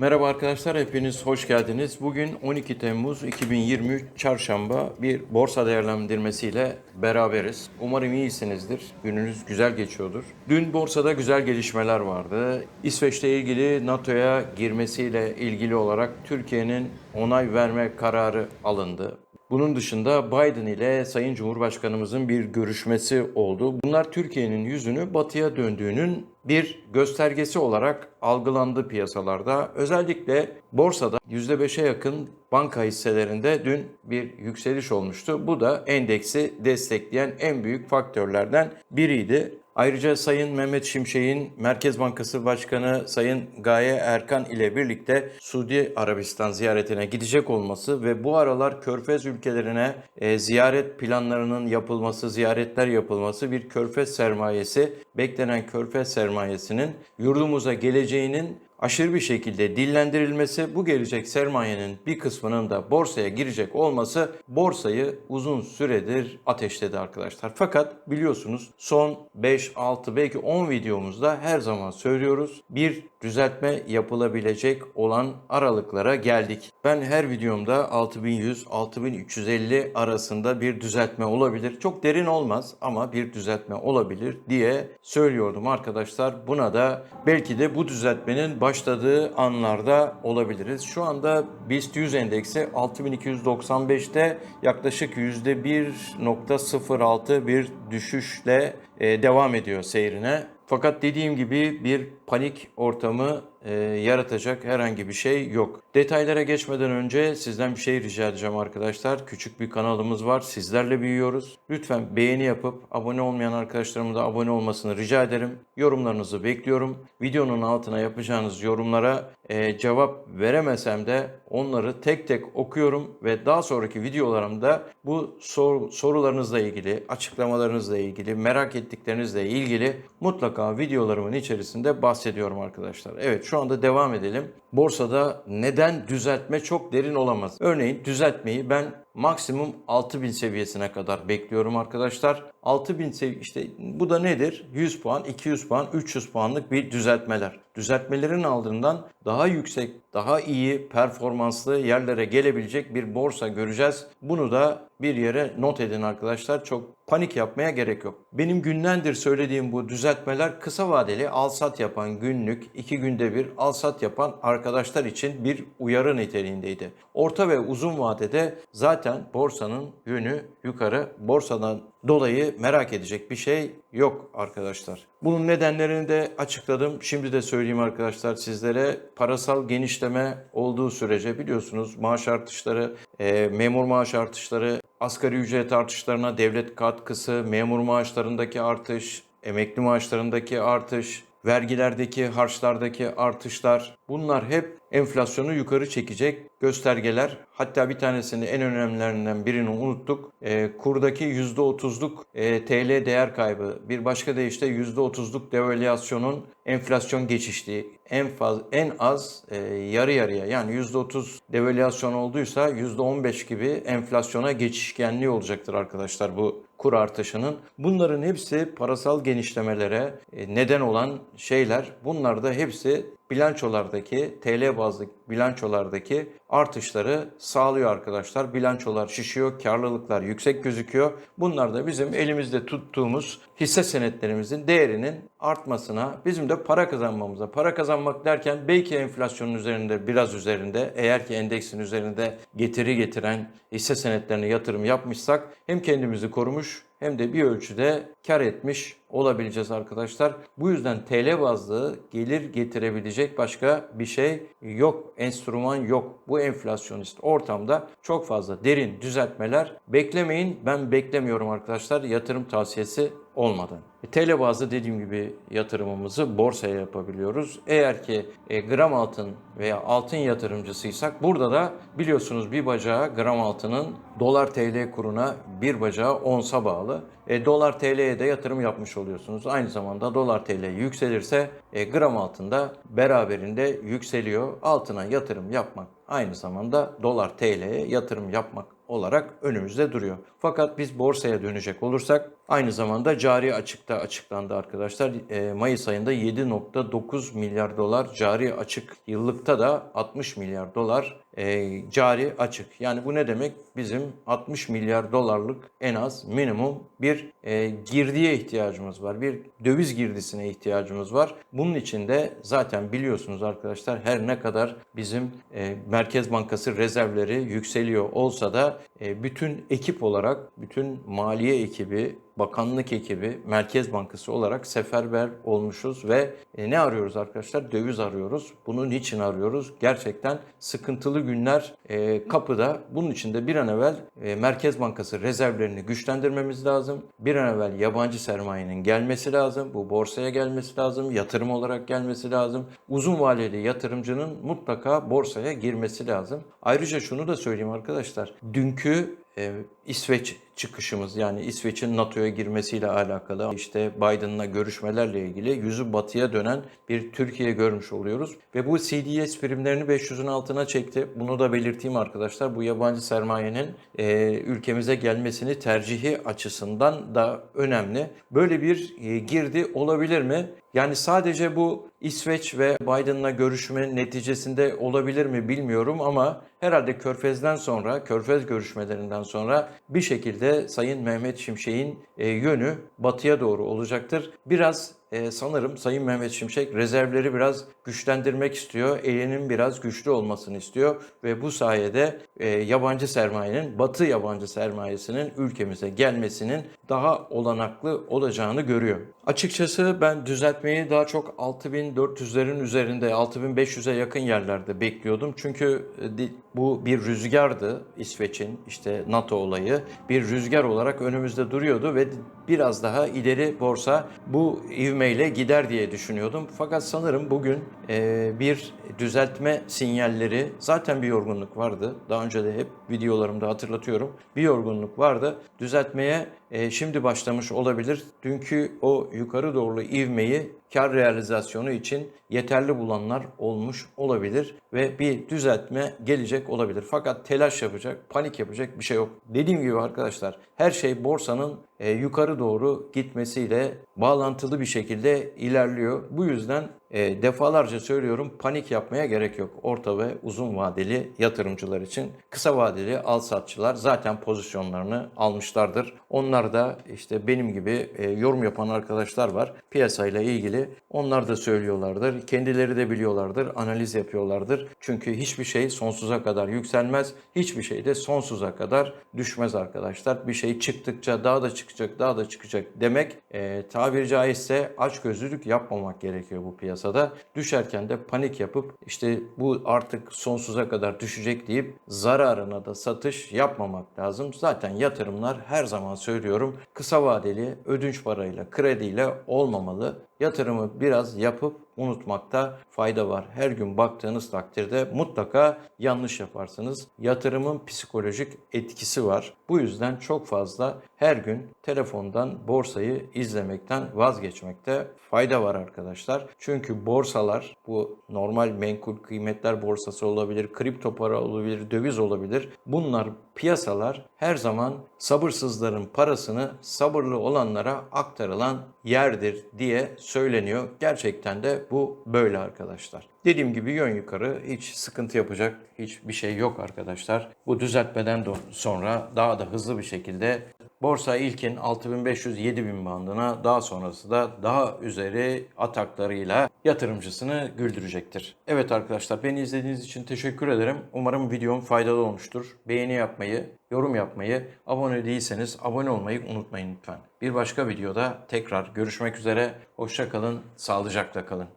Merhaba arkadaşlar, hepiniz hoş geldiniz. Bugün 12 Temmuz 2023 Çarşamba bir borsa değerlendirmesiyle beraberiz. Umarım iyisinizdir, gününüz güzel geçiyordur. Dün borsada güzel gelişmeler vardı. İsveç'te ilgili NATO'ya girmesiyle ilgili olarak Türkiye'nin onay verme kararı alındı. Bunun dışında Biden ile Sayın Cumhurbaşkanımızın bir görüşmesi oldu. Bunlar Türkiye'nin yüzünü batıya döndüğünün bir göstergesi olarak algılandı piyasalarda. Özellikle borsada %5'e yakın banka hisselerinde dün bir yükseliş olmuştu. Bu da endeksi destekleyen en büyük faktörlerden biriydi. Ayrıca Sayın Mehmet Şimşek'in Merkez Bankası Başkanı Sayın Gaye Erkan ile birlikte Suudi Arabistan ziyaretine gidecek olması ve bu aralar Körfez ülkelerine e, ziyaret planlarının yapılması, ziyaretler yapılması bir Körfez sermayesi, beklenen Körfez sermayesinin yurdumuza geleceğinin aşırı bir şekilde dillendirilmesi, bu gelecek sermayenin bir kısmının da borsaya girecek olması borsayı uzun süredir ateşledi arkadaşlar. Fakat biliyorsunuz son 5, 6 belki 10 videomuzda her zaman söylüyoruz bir düzeltme yapılabilecek olan aralıklara geldik. Ben her videomda 6100 6350 arasında bir düzeltme olabilir. Çok derin olmaz ama bir düzeltme olabilir diye söylüyordum arkadaşlar. Buna da belki de bu düzeltmenin başladığı anlarda olabiliriz. Şu anda BIST 100 endeksi 6295'te yaklaşık %1.06 bir düşüşle e, devam ediyor seyrine. Fakat dediğim gibi bir panik ortamı e, yaratacak herhangi bir şey yok. Detaylara geçmeden önce sizden bir şey rica edeceğim arkadaşlar. Küçük bir kanalımız var. Sizlerle büyüyoruz. Lütfen beğeni yapıp abone olmayan arkadaşlarımın da abone olmasını rica ederim. Yorumlarınızı bekliyorum. Videonun altına yapacağınız yorumlara e, cevap veremesem de onları tek tek okuyorum ve daha sonraki videolarımda bu sor, sorularınızla ilgili, açıklamalarınızla ilgili, merak ettiklerinizle ilgili mutlaka videolarımın içerisinde bahsediyorum arkadaşlar. Evet şu anda devam edelim. Borsada neden düzeltme çok derin olamaz? Örneğin düzeltmeyi ben maksimum 6000 seviyesine kadar bekliyorum arkadaşlar. 6000 seviye işte bu da nedir? 100 puan, 200 puan, 300 puanlık bir düzeltmeler. Düzeltmelerin ardından daha yüksek, daha iyi performanslı yerlere gelebilecek bir borsa göreceğiz. Bunu da bir yere not edin arkadaşlar. Çok panik yapmaya gerek yok. Benim günlerdir söylediğim bu düzeltmeler kısa vadeli al-sat yapan günlük, iki günde bir al-sat yapan arkadaşlar için bir uyarı niteliğindeydi. Orta ve uzun vadede zaten borsanın yönü yukarı. Borsadan dolayı merak edecek bir şey yok arkadaşlar. Bunun nedenlerini de açıkladım. Şimdi de söyleyeyim arkadaşlar sizlere. Parasal genişleme olduğu sürece biliyorsunuz maaş artışları, e, memur maaş artışları, asgari ücret artışlarına devlet katkısı, memur maaşlarındaki artış, emekli maaşlarındaki artış, vergilerdeki, harçlardaki artışlar bunlar hep enflasyonu yukarı çekecek göstergeler. Hatta bir tanesini en önemlilerinden birini unuttuk. E, kurdaki %30'luk e, TL değer kaybı. Bir başka deyişle %30'luk devalüasyonun enflasyon geçişliği. En faz en az e, yarı yarıya yani %30 devalüasyon olduysa %15 gibi enflasyona geçişkenliği olacaktır arkadaşlar bu kur artışının. Bunların hepsi parasal genişlemelere e, neden olan şeyler. Bunlar da hepsi bilançolardaki TL bazlı bilançolardaki artışları sağlıyor arkadaşlar. Bilançolar şişiyor, karlılıklar yüksek gözüküyor. Bunlar da bizim elimizde tuttuğumuz hisse senetlerimizin değerinin artmasına, bizim de para kazanmamıza, para kazanmak derken belki enflasyonun üzerinde, biraz üzerinde, eğer ki endeksin üzerinde getiri getiren hisse senetlerine yatırım yapmışsak hem kendimizi korumuş hem de bir ölçüde kar etmiş olabileceğiz arkadaşlar. Bu yüzden TL bazlı gelir getirebilecek başka bir şey yok. Enstrüman yok. Bu enflasyonist ortamda çok fazla derin düzeltmeler beklemeyin. Ben beklemiyorum arkadaşlar. Yatırım tavsiyesi olmadan. E, TL bazlı dediğim gibi yatırımımızı borsaya yapabiliyoruz. Eğer ki e, gram altın veya altın yatırımcısıysak burada da biliyorsunuz bir bacağı gram altının dolar TL kuruna bir bacağı onsa bağlı. E, dolar TL'ye de yatırım yapmış oluyorsunuz. Aynı zamanda dolar TL yükselirse e, gram altında beraberinde yükseliyor. Altına yatırım yapmak aynı zamanda dolar TL'ye yatırım yapmak olarak önümüzde duruyor. Fakat biz borsaya dönecek olursak Aynı zamanda cari açıkta açıklandı arkadaşlar. E, Mayıs ayında 7.9 milyar dolar cari açık. Yıllıkta da 60 milyar dolar e, cari açık. Yani bu ne demek? Bizim 60 milyar dolarlık en az minimum bir e, girdiye ihtiyacımız var. Bir döviz girdisine ihtiyacımız var. Bunun için de zaten biliyorsunuz arkadaşlar her ne kadar bizim Merkez Bankası rezervleri yükseliyor olsa da bütün ekip olarak, bütün maliye ekibi, bakanlık ekibi, Merkez Bankası olarak seferber olmuşuz ve e, ne arıyoruz arkadaşlar? Döviz arıyoruz. Bunu niçin arıyoruz? Gerçekten sıkıntılı günler e, kapıda. Bunun için de bir an evvel e, Merkez Bankası rezervlerini güçlendirmemiz lazım. Bir an evvel yabancı sermayenin gelmesi lazım. Bu borsaya gelmesi lazım. Yatırım olarak gelmesi lazım. Uzun vadeli yatırımcının mutlaka borsaya girmesi lazım. Ayrıca şunu da söyleyeyim arkadaşlar. Dünkü e, İsveç çıkışımız yani İsveç'in NATO'ya girmesiyle alakalı işte Biden'la görüşmelerle ilgili yüzü batıya dönen bir Türkiye görmüş oluyoruz. Ve bu CDS primlerini 500'ün altına çekti. Bunu da belirteyim arkadaşlar. Bu yabancı sermayenin e, ülkemize gelmesini tercihi açısından da önemli. Böyle bir e, girdi olabilir mi? Yani sadece bu İsveç ve Biden'la görüşme neticesinde olabilir mi bilmiyorum ama herhalde Körfez'den sonra, Körfez görüşmelerinden sonra bir şekilde Sayın Mehmet Şimşek'in e, yönü batıya doğru olacaktır. Biraz e, sanırım Sayın Mehmet Şimşek rezervleri biraz güçlendirmek istiyor. Elinin biraz güçlü olmasını istiyor ve bu sayede e, yabancı sermayenin, batı yabancı sermayesinin ülkemize gelmesinin daha olanaklı olacağını görüyor. Açıkçası ben düzeltmeyi daha çok 6400'lerin üzerinde, 6500'e yakın yerlerde bekliyordum. Çünkü e, bu bir rüzgardı İsveç'in işte NATO olayı. Bir rüzgar olarak önümüzde duruyordu ve biraz daha ileri borsa bu ivmeyle gider diye düşünüyordum. Fakat sanırım bugün e, bir düzeltme sinyalleri zaten bir yorgunluk vardı. Daha önce de hep videolarımda hatırlatıyorum. Bir yorgunluk vardı. Düzeltmeye e, şimdi başlamış olabilir. Dünkü o yukarı doğru ivmeyi kar realizasyonu için yeterli bulanlar olmuş olabilir ve bir düzeltme gelecek olabilir. Fakat telaş yapacak, panik yapacak bir şey yok. Dediğim gibi arkadaşlar her şey borsanın e, yukarı doğru gitmesiyle bağlantılı bir şekilde ilerliyor. Bu yüzden e, defalarca söylüyorum panik yapmaya gerek yok. Orta ve uzun vadeli yatırımcılar için kısa vadeli al satçılar zaten pozisyonlarını almışlardır. Onlar da işte benim gibi e, yorum yapan arkadaşlar var piyasayla ilgili. Onlar da söylüyorlardır. Kendileri de biliyorlardır. Analiz yapıyorlardır. Çünkü hiçbir şey sonsuza kadar yükselmez. Hiçbir şey de sonsuza kadar düşmez arkadaşlar. Bir şey çıktıkça daha da çıkacak, daha da çıkacak demek e, tabiri caizse açgözlülük yapmamak gerekiyor bu piyasada. Düşerken de panik yapıp işte bu artık sonsuza kadar düşecek deyip zararına da satış yapmamak lazım. Zaten yatırımlar her zaman söylüyorum kısa vadeli ödünç parayla, krediyle olmamalı. Yatırımı biraz yapıp unutmakta fayda var. Her gün baktığınız takdirde mutlaka yanlış yaparsınız. Yatırımın psikolojik etkisi var. Bu yüzden çok fazla her gün telefondan borsayı izlemekten vazgeçmekte fayda var arkadaşlar. Çünkü borsalar bu normal menkul kıymetler borsası olabilir, kripto para olabilir, döviz olabilir. Bunlar piyasalar her zaman sabırsızların parasını sabırlı olanlara aktarılan yerdir diye söyleniyor. Gerçekten de bu böyle arkadaşlar. Dediğim gibi yön yukarı hiç sıkıntı yapacak hiçbir şey yok arkadaşlar. Bu düzeltmeden de sonra daha da hızlı bir şekilde Borsa ilkin 6500-7000 bandına daha sonrası da daha üzeri ataklarıyla yatırımcısını güldürecektir. Evet arkadaşlar beni izlediğiniz için teşekkür ederim. Umarım videom faydalı olmuştur. Beğeni yapmayı, yorum yapmayı, abone değilseniz abone olmayı unutmayın lütfen. Bir başka videoda tekrar görüşmek üzere. Hoşça kalın, sağlıcakla kalın.